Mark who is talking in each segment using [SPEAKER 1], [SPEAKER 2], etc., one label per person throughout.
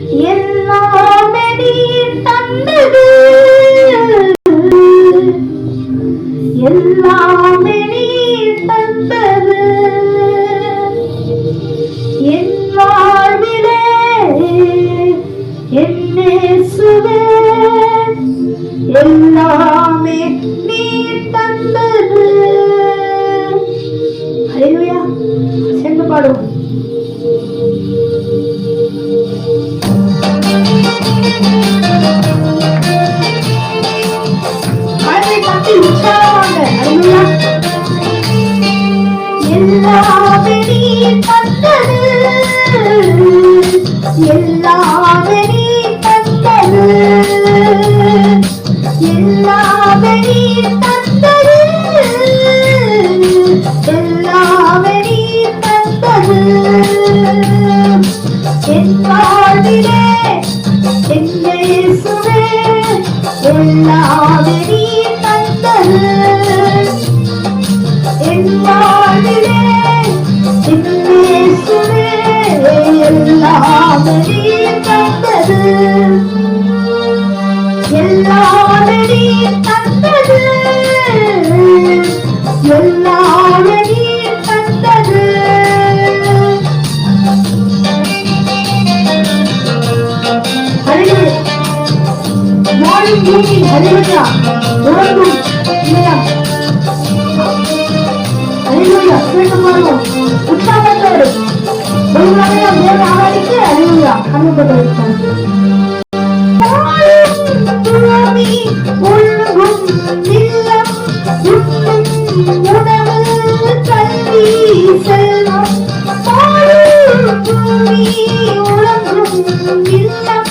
[SPEAKER 1] எல்லாமே நீ தந்தது. எல்லாமே நீ தந்தது. என் வாழ்விலே என் இயேசுவே எல்லாமே நீ தந்தது. ஹalleluya சேர்ந்து பாடுவோம். எல்லாமே தந்தது. தந்தது. என் வாழ்விலே எல்லாமே தந்தது எல்லாமே தந்தது எல்லாமே தந்தது மார்னிங் உறங்கும் இல்லையா உற்சாகத்தோடு முழுமையாக தேவ ஆராதித்து ஹalleluya கண்ணு போட்டு வைப்போம் பூமி உலகும் இல்லம் உண்ணும் உணவு கல்வி செல்வம் வாழும் பூமி உலகும் இல்லம்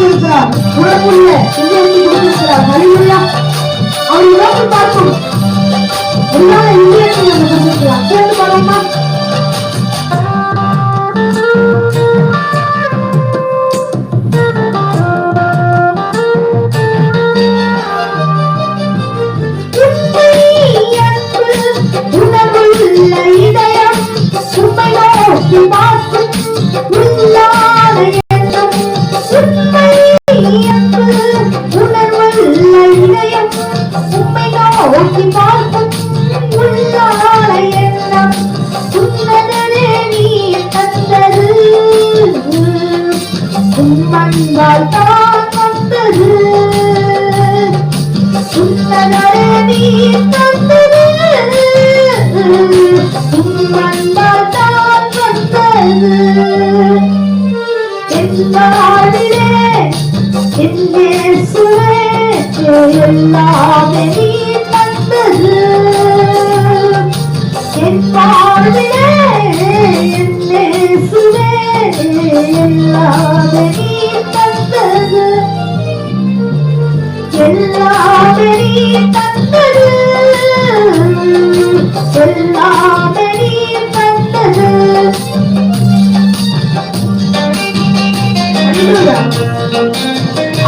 [SPEAKER 1] கொடுத்திருக்கிறார். உணர்வுள்ள செல்வத்தை கொடுத்திருக்கிறார் ஹalleluya அவர் நோக்கி பார்க்கும். எல்லா இந்தியத்தையும் கொடுத்திருக்கிறார் சேர்ந்து பாருமா எல்லாமே நீ தந்தது.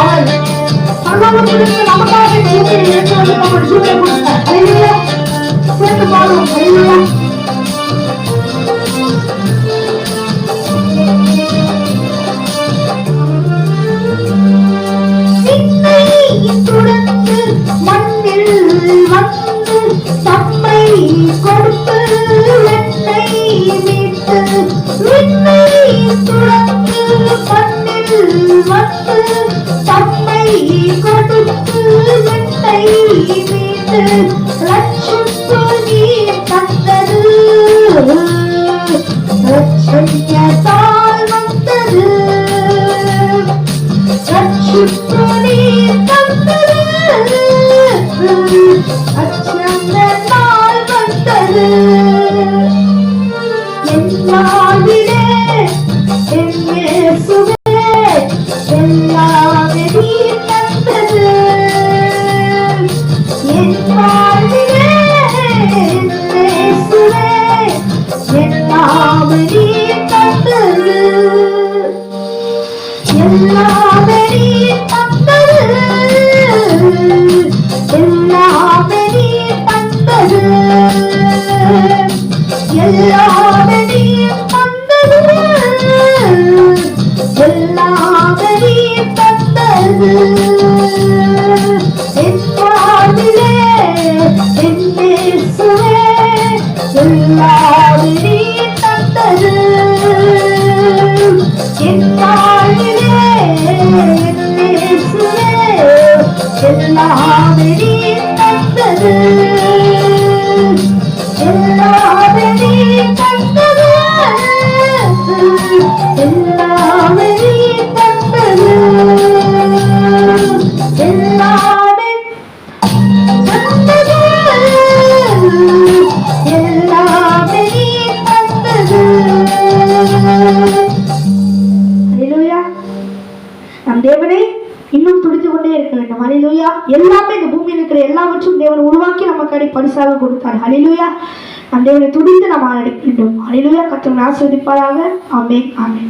[SPEAKER 1] அவர் சர்வலோகத்திலிருந்து நமக்காக வந்து சேர்ந்து பாடுவோம். வந்து தம்மை கொடுத்து வெட்டை மீட்டு லட்சம் நீர் தந்தது. ரட்சண்யத்தால் வந்தது. ரட்சிப்பு நீர் தந்தது. ரட்சண்யத்தால் வந்தது. என் வாழ்விலே என் எல்லாமே நீர் தேவனே இன்னும் துடித்து கொண்டே இருக்க வேண்டும். ஹalleluya. எல்லாமே இந்த பூமியில் இருக்கிற எல்லாவற்றும் தேவன் உருவாக்கி நமக்கு அடி பரிசாக கொடுத்தார். ஹalleluya. நம் தேவனை துடித்து நாம் ஆட வேண்டும். ஹalleluya. கர்த்தர் ஆமே ஆமே